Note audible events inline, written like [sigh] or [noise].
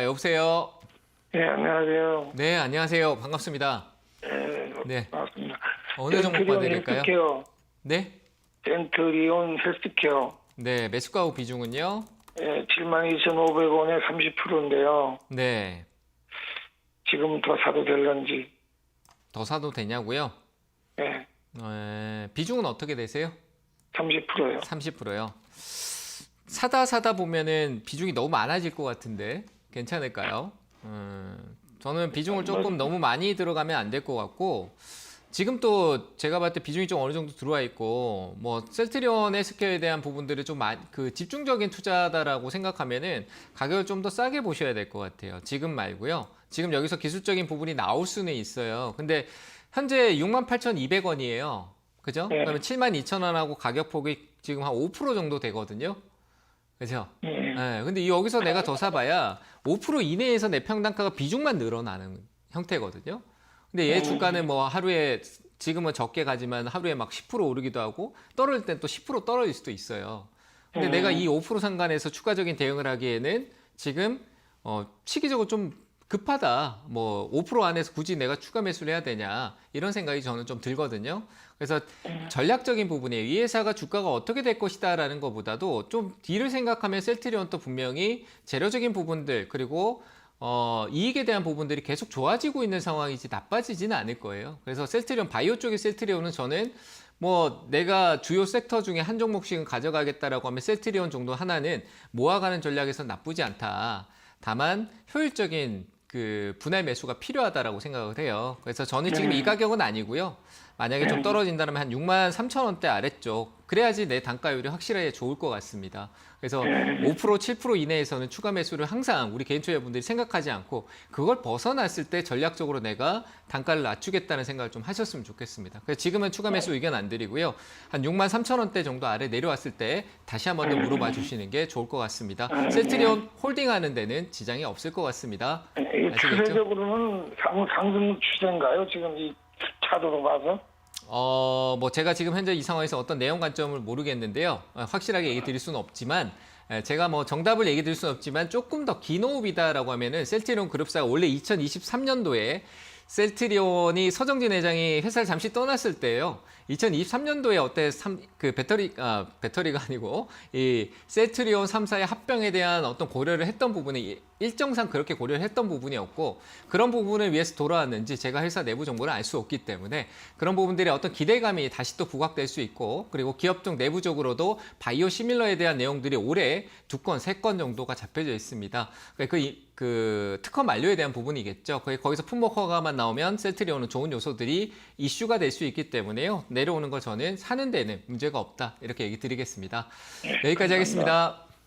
아, 여보세요. 네, 안녕하세요. 네, 안녕하세요. 반갑습니다. 네, 네. 반갑습니다. 어느 종목 봐드릴까요? 헬스케어, 네. 센트리온 헬스케어, 네, 매수가우 비중은요? 네, 72,500원에 30%인데요. 네. 지금 더 사도 될런지, 더 사도 되냐고요? 네, 에, 비중은 어떻게 되세요? 30%요. 30%요. 사다 사다 보면은 비중이 너무 많아질 것 같은데 괜찮을까요? 음, 저는 비중을 조금 너무 많이 들어가면 안 될 것 같고 지금 또 제가 봤을 때 비중이 좀 어느 정도 들어와 있고 뭐 셀트리온 헬스케어에 대한 부분들을 좀 그 집중적인 투자다라고 생각하면은 가격을 좀 더 싸게 보셔야 될 것 같아요. 지금 말고요. 지금 여기서 기술적인 부분이 나올 수는 있어요. 근데 현재 68,200원이에요. 그죠? 네. 그러면 72,000원하고 가격 폭이 지금 한 5% 정도 되거든요. 그죠? 네, 네, 근데 이 여기서 내가 더 사봐야 5% 이내에서 내 평단가가 비중만 늘어나는 형태거든요. 근데 얘 주가는 뭐 하루에 지금은 적게 가지만 하루에 막 10% 오르기도 하고 떨어질 땐 또 10% 떨어질 수도 있어요. 근데 음. 내가 이 5% 상관에서 추가적인 대응을 하기에는 지금 어, 시기적으로 좀 급하다. 뭐 5% 안에서 굳이 내가 추가 매수를 해야 되냐 이런 생각이 저는 좀 들거든요. 그래서 전략적인 부분이에요. 이 회사가 주가가 어떻게 될 것이다라는 것보다도 좀 뒤를 생각하면 셀트리온도 분명히 재료적인 부분들 그리고 어, 이익에 대한 부분들이 계속 좋아지고 있는 상황이지 나빠지지는 않을 거예요. 그래서 셀트리온 바이오 쪽의 셀트리온은 저는 뭐 내가 주요 섹터 중에 한 종목씩은 가져가겠다라고 하면 셀트리온 정도 하나는 모아가는 전략에서 나쁘지 않다. 다만 효율적인 그 분할 매수가 필요하다라고 생각을 해요. 그래서 저는 지금 이 가격은 아니고요. 만약에 좀 떨어진다면 한 6만 3천 원대 아래쪽 그래야지 내 단가율이 확실하게 좋을 것 같습니다. 그래서 5% 7% 이내에서는 추가 매수를 항상 우리 개인 투자분들이 생각하지 않고 그걸 벗어났을 때 전략적으로 내가 단가를 낮추겠다는 생각을 좀 하셨으면 좋겠습니다. 그래서 지금은 추가 매수 의견 안 드리고요. 한 6만 3천 원대 정도 아래 내려왔을 때 다시 한 번 더 물어봐 주시는 게 좋을 것 같습니다. 셀트리온 홀딩하는 데는 지장이 없을 것 같습니다. 네, 이 아시겠죠? 추세적으로는 상, 상승 추세인가요? 지금 이 차트로 봐서? 어, 뭐 제가 지금 현재 이 상황에서 어떤 내용 관점을 모르겠는데요. 어, 확실하게 얘기 드릴 수는 없지만 에, 제가 뭐 정답을 얘기 드릴 수는 없지만 조금 더 긴 호흡이다라고 하면은 셀트리온 그룹사가 원래 2023년도에 셀트리온이 서정진 회장이 회사를 잠시 떠났을 때요. 2023년도에 어때 삼, 그 배터리 아 배터리가 [laughs] 아니고 이 셀트리온 3사의 합병에 대한 어떤 고려를 했던 부분이 일정상 그렇게 고려를 했던 부분이었고 그런 부분을 위해서 돌아왔는지 제가 회사 내부 정보를 알 수 없기 때문에 그런 부분들의 어떤 기대감이 다시 또 부각될 수 있고 그리고 기업 쪽 내부적으로도 바이오 시밀러에 대한 내용들이 올해 두 건, 세 건 정도가 잡혀져 있습니다. 그, 이- 그 특허 만료에 대한 부분이겠죠. 거기- 거기서 품목 허가만 나오면 셀트리온은 좋은 요소들이 이슈가 될 수 있기 때문에요. 내려오는 걸 저는 사는 데는 문제가 없다. 이렇게 얘기 드리겠습니다. 여기까지 하겠습니다.